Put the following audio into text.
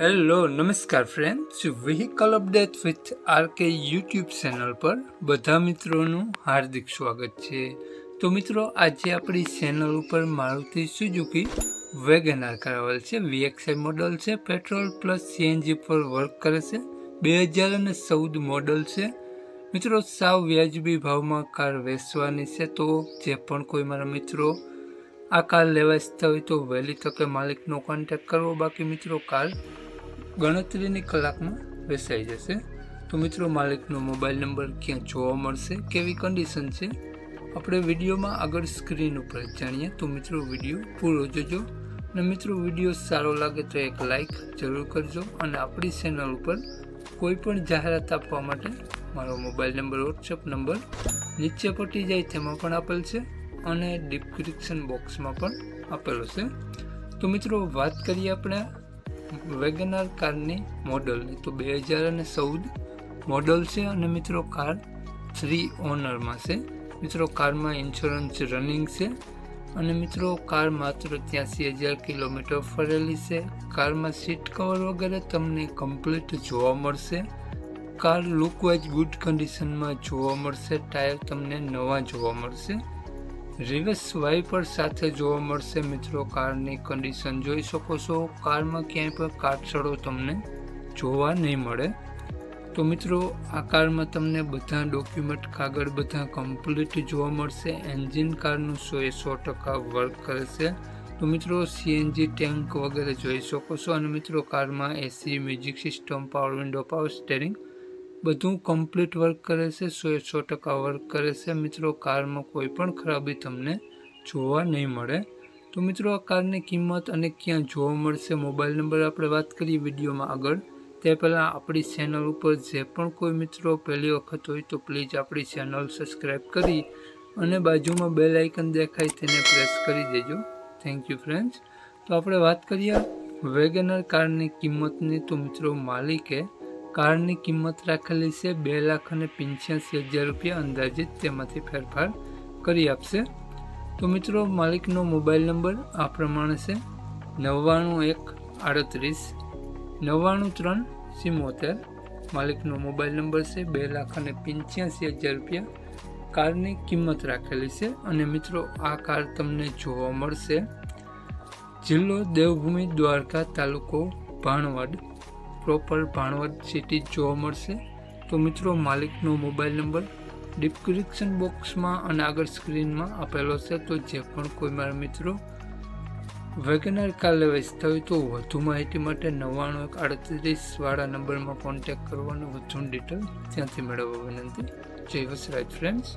Hello નમસ્કાર friends vehicle update with RK YouTube channel પર બધા મિત્રોનું હાર્દિક સ્વાગત છે. તો મિત્રો, આજે આપણી ચેનલ ઉપર મારુતિ સુઝુકી વેગનાર કરાવેલ છે. વીએક્સઆઈ મોડલ છે. પેટ્રોલ પ્લસ સીએનજી પર વર્ક કરે છે. બે હજાર અને ચૌદ મોડલ છે. મિત્રો, સાવ વ્યાજબી ભાવમાં કાર વેચવાની છે. તો જે પણ કોઈ મારા મિત્રો આ કાર લેવા ઈચ્છતા હોય તો વહેલી તકે માલિકનો કોન્ટેક્ટ કરવો. બાકી મિત્રો કાર ગણતરીની કલાકમાં વેચાઈ જશે. તો મિત્રો, માલિકનો મોબાઈલ નંબર ક્યાં જોવા મળશે? કેવી કન્ડિશન છે? આપણે વિડીયોમાં આગળ સ્ક્રીન ઉપર જાણીએ. તો મિત્રો, વીડિયો પૂરો જોજો. અને મિત્રો, વીડિયો સારો લાગે તો એક લાઈક જરૂર કરજો. અને આપણી ચેનલ ઉપર કોઈ પણ જાહેરાત આપવા માટે મારો મોબાઈલ નંબર વોટ્સઅપ નંબર નીચે પટી જાય તેમાં પણ આપેલ છે. અને ડિસ્ક્રિપ્શન બોક્સમાં પણ આપેલો છે. તો મિત્રો, વાત કરીએ આપણે વેગનાર કારની મોડલ તો બે હજાર અને ચૌદ મોડલ છે અને મિત્રો કાર થ્રી ઓનરમાં છે. મિત્રો કારમાં ઇન્સ્યોરન્સ રનિંગ છે અને મિત્રો કાર માત્ર ત્યાંસી હજાર કિલોમીટર ફરેલી છે. કારમાં સીટ કવર વગેરે તમને કમ્પ્લીટ જોવા મળશે. કાર લુકવાઇઝ ગુડ કન્ડિશનમાં જોવા મળશે ટાયર તમને નવા જોવા મળશે. રિવર્સ વાઇપર સાથે જોવા મળશે મિત્રો કારની કન્ડિશન જોઈ શકો છો, કારમાં ક્યાંય પણ કાટસડો તમને જોવા નહીં મળે. તો મિત્રો, આ કારમાં તમને બધા ડોક્યુમેન્ટ કાગળ બધા કમ્પ્લીટ જોવા મળશે. એન્જિન કારનું સો એ સો ટકા વર્ક કરે છે. તો મિત્રો સીએનજી ટેન્ક વગેરે જોઈ શકો છો. અને મિત્રો, કારમાં AC music system power window power steering બધું કમ્પ્લીટ વર્ક કરે છે, સો એ સો ટકા વર્ક કરે છે. મિત્રો, કારમાં કોઈ પણ ખરાબી તમને જોવા નહીં મળે. તો મિત્રો, આ કારની કિંમત અને ક્યાં જોવા મળશે મોબાઈલ નંબર આપણે વાત કરીએ વિડીયોમાં આગળ. તે પહેલાં આપણી ચેનલ ઉપર જે પણ કોઈ મિત્રો પહેલી વખત હોય તો પ્લીઝ આપણી ચેનલ સબસ્ક્રાઈબ કરી અને બાજુમાં બેલ આઇકન દેખાય તેને પ્રેસ કરી દેજો. થેન્ક યુ ફ્રેન્ડ્સ તો આપણે વાત કરીએ વેગનર કારની કિંમતની. તો મિત્રો, માલિકે કારની કિંમત રાખેલી છે બે લાખ અને પંચ્યાસી હજાર રૂપિયા. અંદાજિત તેમાંથી ફેરફાર કરી આપશે. તો મિત્રો, માલિકનો મોબાઈલ નંબર આ પ્રમાણે છે. નવ્વાણું એક આડત્રીસ, નવ્વાણું ત્રણ સિમોતેર. માલિકનો મોબાઈલ નંબર છે બે લાખ અને પંચ્યાસી હજાર રૂપિયા. કારની કિંમત રાખેલી છે. અને મિત્રો, આ કાર તમને જોવા મળશે. જિલ્લો દેવભૂમિ દ્વારકા તાલુકો ભાણવડ. પ્રોપર ભાણવડ સિટી જોવા મળશે. તો મિત્રો, માલિકનો મોબાઈલ નંબર ડિસ્ક્રિપ્શન બોક્સમાં અને આગળ સ્ક્રીનમાં આપેલો છે. તો જે પણ કોઈ મારા મિત્રો વેગનર કાર લેવા ઈચ્છતા હોય તો વધુ માહિતી માટે નવ્વાણું એક આડત્રીસ વાળા નંબરમાં કોન્ટેક્ટ કરવાનો વધુ ડિટેલ ત્યાંથી મેળવવા વિનંતી. જય વસરાજ ફ્રેન્ડ્સ